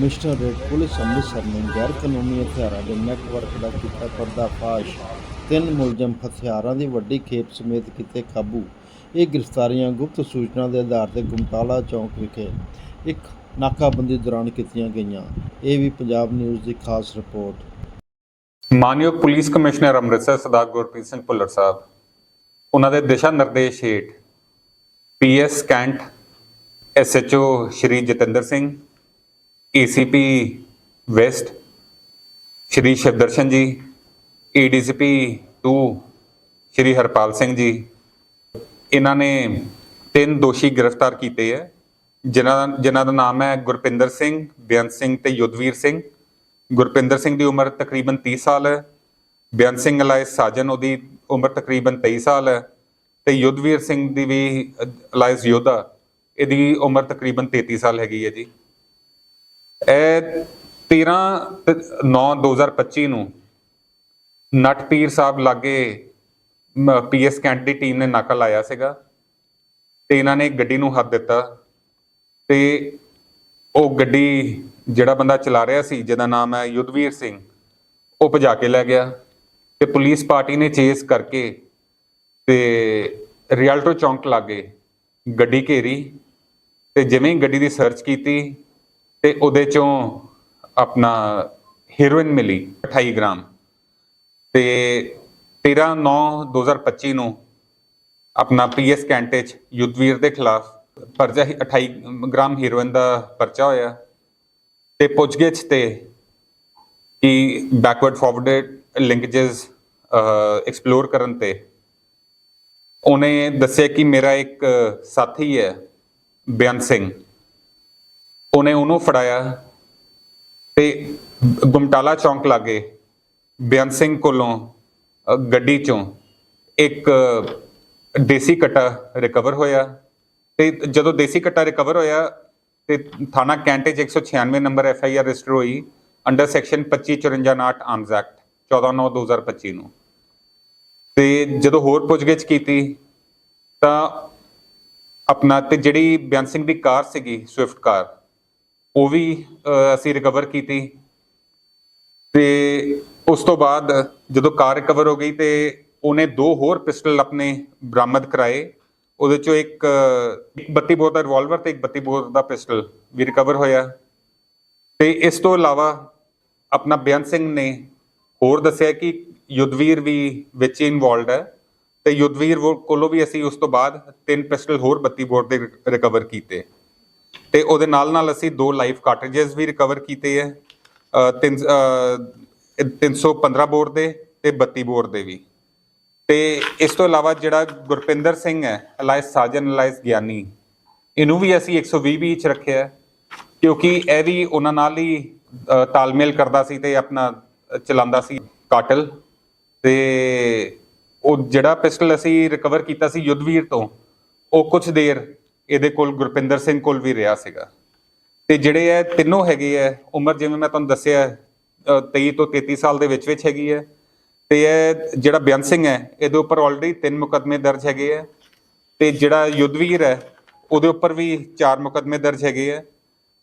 Commissioner commissionerate police Amritsar ਨੇ ਗੈਰ ਕਾਨੂੰਨੀ ਹਥਿਆਰਾਂ ਦੇ ਨੈਟਵਰਕ ਦਾ ਕੀਤਾ ਪਰਦਾਫਾਸ਼। ਤਿੰਨ ਮੁਲਜ਼ਮ ਹਥਿਆਰਾਂ ਦੀ ਵੱਡੀ ਖੇਪ ਸਮੇਤ ਕੀਤੇ ਕਾਬੂ। ਇਹ ਗ੍ਰਿਫਤਾਰੀਆਂ ਗੁਪਤ ਸੂਚਨਾ ਦੇ ਆਧਾਰ ਤੇ ਗੁਮਟਾਲਾ ਚੌਂਕ ਵਿਖੇ ਇੱਕ ਨਾਕਾਬੰਦੀ ਦੌਰਾਨ ਕੀਤੀਆਂ ਗਈਆਂ। ਇਹ ਵੀ ਪੰਜਾਬ ਨਿਊਜ਼ ਦੀ ਖਾਸ ਰਿਪੋਰਟ। ਮਾਨਯੋਗ ਪੁਲਿਸ ਕਮਿਸ਼ਨਰ ਅੰਮ੍ਰਿਤਸਰ ਸਰਦਾਰ ਗੁਰਪ੍ਰੀਤ ਸਿੰਘ ਭੁੱਲਰ ਸਾਹਿਬ, ਉਹਨਾਂ ਦੇ ਦਿਸ਼ਾ ਨਿਰਦੇਸ਼ ਹੇਠ PS cantt SHO Shri Jatinder Singh ACP west Shri Shivdarshan ji ADCP 2 Shri Harpal Singh ji. ਇਹਨਾਂ ਨੇ ਤਿੰਨ ਦੋਸ਼ੀ ਗ੍ਰਿਫਤਾਰ ਕੀਤੇ ਹੈ, ਜਿਨ੍ਹਾਂ ਜਿਨ੍ਹਾਂ ਦਾ ਨਾਮ ਹੈ ਗੁਰਪਿੰਦਰ ਸਿੰਘ, ਬੇਅੰਤ ਸਿੰਘ ਤੇ ਯੁੱਧਵੀਰ ਸਿੰਘ। ਗੁਰਪਿੰਦਰ ਸਿੰਘ ਦੀ ਉਮਰ ਤਕਰੀਬਨ 30 ਸਾਲ ਹੈ, ਬੇਅੰਤ ਸਿੰਘ ਅਲਾਇਸ ਸਾਜਨ ਉਹਦੀ ਉਮਰ ਤਕਰੀਬਨ 23 ਸਾਲ ਹੈ, ਤੇ ਯੁੱਧਵੀਰ ਸਿੰਘ ਦੀ ਵੀ ਅਲਾਇਸ ਯੋਧਾ, ਇਹਦੀ ਉਮਰ ਤਕਰੀਬਨ 33 ਸਾਲ ਹੈਗੀ ਹੈ ਜੀ। ਇਹ 13 9 2025 ਨੂੰ ਨਟ ਪੀਰ ਸਾਹਿਬ ਲਾਗੇ ਪੀਐਸ ਕੈਂਟ ਦੀ ਟੀਮ ਨੇ ਨਾਕਾ ਲਾਇਆ ਸੀਗਾ ਤੇ ਇਹਨਾਂ ਨੇ ਗੱਡੀ ਨੂੰ ਹੱਥ ਦਿੱਤਾ ਤੇ ਉਹ ਗੱਡੀ ਜਿਹੜਾ ਬੰਦਾ ਚਲਾ ਰਿਹਾ ਸੀ, ਜਿਹਦਾ ਨਾਮ ਹੈ ਯੁੱਧਵੀਰ ਸਿੰਘ, ਉਹ ਭਜਾ ਕੇ ਲੈ ਗਿਆ ਤੇ ਪੁਲਿਸ ਪਾਰਟੀ ਨੇ ਚੇਸ ਕਰਕੇ ਤੇ ਰਿਆਲਟੋ ਚੌਂਕ ਲਾਗੇ ਗੱਡੀ ਘੇਰੀ ਤੇ ਜਿਵੇਂ ਹੀ ਗੱਡੀ ਦੀ ਸਰਚ ਕੀਤੀ ਤੇ ਉਹਦੇ ਚੋਂ ਆਪਣਾ ਹੀਰੋਇਨ ਮਿਲੀ 28 ਗ੍ਰਾਮ। ਤੇ 13 9 2025 ਨੂੰ ਆਪਣਾ ਪੀਐਸ ਕੈਂਟੇ ਚ ਯੁੱਧਵੀਰ ਦੇ ਖਿਲਾਫ ਪਰਚਾ ਹੀ 28 ਗ੍ਰਾਮ ਹੀਰੋਇਨ ਦਾ ਪਰਚਾ ਹੋਇਆ। ਤੇ ਪੁੱਛਗਿੱਛ ਤੇ ਕਿ ਬੈਕਵਰਡ ਫਾਰਵਰਡਡ ਲਿੰਕੇजेस ਐਕਸਪਲੋਰ ਕਰਨ ਤੇ ਉਹਨੇ ਦੱਸਿਆ ਕਿ ਮੇਰਾ ਇੱਕ ਸਾਥੀ ਹੈ ਬਿਆਨ ਸਿੰਘ। ਉਹਨੇ ਉਹਨੂੰ ਫੜਾਇਆ ਤੇ ਗੁਮਟਾਲਾ ਚੌਂਕ ਲਾਗੇ ਬਿਆਨ ਸਿੰਘ ਕੋਲੋਂ ਗੱਡੀ ਚੋਂ ਇੱਕ ਦੇਸੀ ਕਟਾ ਰਿਕਵਰ ਹੋਇਆ ਤੇ ਜਦੋਂ ਦੇਸੀ ਕਟਾ ਰਿਕਵਰ ਹੋਇਆ ਤੇ ਥਾਣਾ ਕੈਂਟੇ 'ਚ 196 number F I R register ਹੋਈ ਅੰਡਰ ਸੈਕਸ਼ਨ 2554 ਆਰਮਸ ਐਕਟ 14/9/2025 ਨੂੰ ਤੇ ਜਦੋਂ ਹੋਰ ਪੁੱਛਗਿੱਛ ਕੀਤੀ ਤਾਂ ਆਪਣਾ ਤੇ ਜਿਹੜੀ ਬਿਆਨ ਸਿੰਘ ਦੀ ਕਾਰ ਸੀਗੀ, ਸਵਿਫਟ ਕਾਰ ਉਹ ਵੀ ਅਸੀਂ ਰਿਕਵਰ ਕੀਤੀ। ਤੇ ਉਸ ਤੋਂ ਬਾਅਦ ਜਦੋਂ ਕਾਰ ਰਿਕਵਰ ਹੋ ਗਈ ਤੇ ਉਹਨੇ ਦੋ ਹੋਰ ਪਿਸਟਲ ਆਪਣੇ ਬਰਾਮਦ ਕਰਾਏ। ਉਹਦੇ ਚੋਂ ਇੱਕ ਅ, 32 ਬੋਰ ਦਾ ਰਿਵਾਲਵਰ ਤੇ ਇੱਕ 32 ਬੋਰ ਦਾ ਪਿਸਟਲ ਵੀ ਰਿਕਵਰ ਹੋਇਆ। ਤੇ ਇਸ ਤੋਂ ਇਲਾਵਾ ਆਪਣਾ ਬਿਆਨ ਸਿੰਘ ਨੇ ਹੋਰ ਦੱਸਿਆ ਕਿ ਯੁੱਧਵੀਰ ਵੀ ਵਿੱਚ ਇਨਵੋਲਡ ਹੈ। ਤੇ ਯੁੱਧਵੀਰ ਵੋ- ਕੋਲੋਂ ਵੀ ਅਸੀਂ ਉਸ ਤੋਂ ਬਾਅਦ ਤਿੰਨ ਪਿਸਟਲ ਹੋਰ 32 ਬੋਰ ਦੇ ਰਿਕਵਰ ਕੀਤੇ। ਤੇ ਉਹਦੇ ਨਾਲ ਨਾਲ ਅਸੀਂ ਦੋ ਲਾਈਫ ਕਾਰਟ੍ਰਿਜਸ ਵੀ ਰਿਕਵਰ ਕੀਤੇ ਹੈ ਅ, ਤਿੰਨ ਅ, 315 ਬੋਰ ਦੇ ਤੇ 32 ਬੋਰ ਦੇ ਵੀ। ਤੇ ਇਸ ਤੋਂ ਇਲਾਵਾ ਜਿਹੜਾ ਗੁਰਪਿੰਦਰ ਸਿੰਘ ਹੈ ਅਲਾਇਸ ਸਾਜਨ ਅਲਾਇਸ ਗਿਆਨੀ ਇਹਨੂੰ ਵੀ ਅਸੀਂ 120 ਵੀ ਚ ਰੱਖਿਆ ਕਿਉਂਕਿ ਇਹ ਵੀ ਉਹਨਾਂ ਨਾਲ ਹੀ ਤਾਲਮੇਲ ਕਰਦਾ ਸੀ ਤੇ ਆਪਣਾ ਚਲਾਉਂਦਾ ਸੀ ਕਾਟਲ। ਤੇ ਉਹ ਜਿਹੜਾ ਪਿਸਟਲ ਅਸੀਂ ਰਿਕਵਰ ਕੀਤਾ ਸੀ ਯੁੱਧਵੀਰ ਤੋਂ ਉਹ ਕੁਝ ਦੇਰ ਇਹਦੇ ਕੋਲ ਗੁਰਪਿੰਦਰ ਸਿੰਘ ਕੋਲ ਵੀ ਰਿਹਾ ਸੀਗਾ। ਤੇ ਜਿਹੜੇ ਇਹ ਤਿੰਨੋਂ ਹੈਗੇ ਆ ਉਮਰ ਜਿਵੇਂ ਮੈਂ ਤੁਹਾਨੂੰ ਦੱਸਿਆ ਅ, 23 ਤੋਂ 33 ਸਾਲ ਦੇ ਵਿੱਚ ਵਿੱਚ ਹੈਗੀ ਹੈ ਤੇ ਇਹ ਜਿਹੜਾ ਬਿਆਨ ਸਿੰਘ ਹੈ ਇਹਦੇ ਉੱਪਰ ਆਲਰੇਡੀ ਤਿੰਨ ਮੁਕੱਦਮੇ ਦਰਜ ਹੈਗੇ ਆ। ਤੇ ਜਿਹੜਾ ਯੁੱਧਵੀਰ ਹੈ ਉਹਦੇ ਉੱਪਰ ਵੀ ਚਾਰ ਮੁਕੱਦਮੇ ਦਰਜ ਹੈਗੇ ਆ।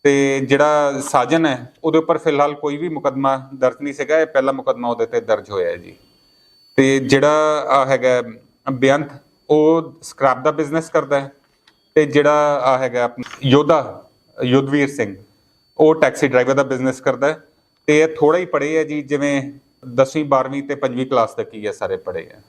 ਤੇ ਜਿਹੜਾ ਸਾਜਨ ਹੈ ਉਹਦੇ ਉੱਪਰ ਫਿਲਹਾਲ ਕੋਈ ਵੀ ਮੁਕੱਦਮਾ ਦਰਜ ਨਹੀਂ ਸੀਗਾ ਇਹ ਪਹਿਲਾ ਮੁਕੱਦਮਾ ਉਹਦੇ ਤੇ ਦਰਜ ਹੋਇਆ ਹੈ ਜੀ। ਤੇ ਜਿਹੜਾ ਹੈਗਾ ਬੇਅੰਤ ਉਹ ਸਕ੍ਰੈਪ ਦਾ ਬਿਜ਼ਨਸ ਕਰਦਾ ਹੈ। ਤੇ ਜਿਹੜਾ ਆ ਹੈਗਾ ਆਪਣਾ ਯੋਧਾ, ਯੁੱਧਵੀਰ ਸਿੰਘ, ਉਹ ਟੈਕਸੀ ਡਰਾਈਵਰ ਦਾ ਬਿਜ਼ਨਸ ਕਰਦਾ ਹੈ ਤੇ ਇਹ ਥੋੜਾ ਹੀ ਪੜ੍ਹੇ ਹੈ ਜੀ, ਜਿਵੇਂ 10ਵੀਂ 12ਵੀਂ ਤੇ 5ਵੀਂ ਕਲਾਸ ਤੱਕ ਹੀ ਹੈ ਸਾਰੇ ਪੜ੍ਹੇ ਹੈ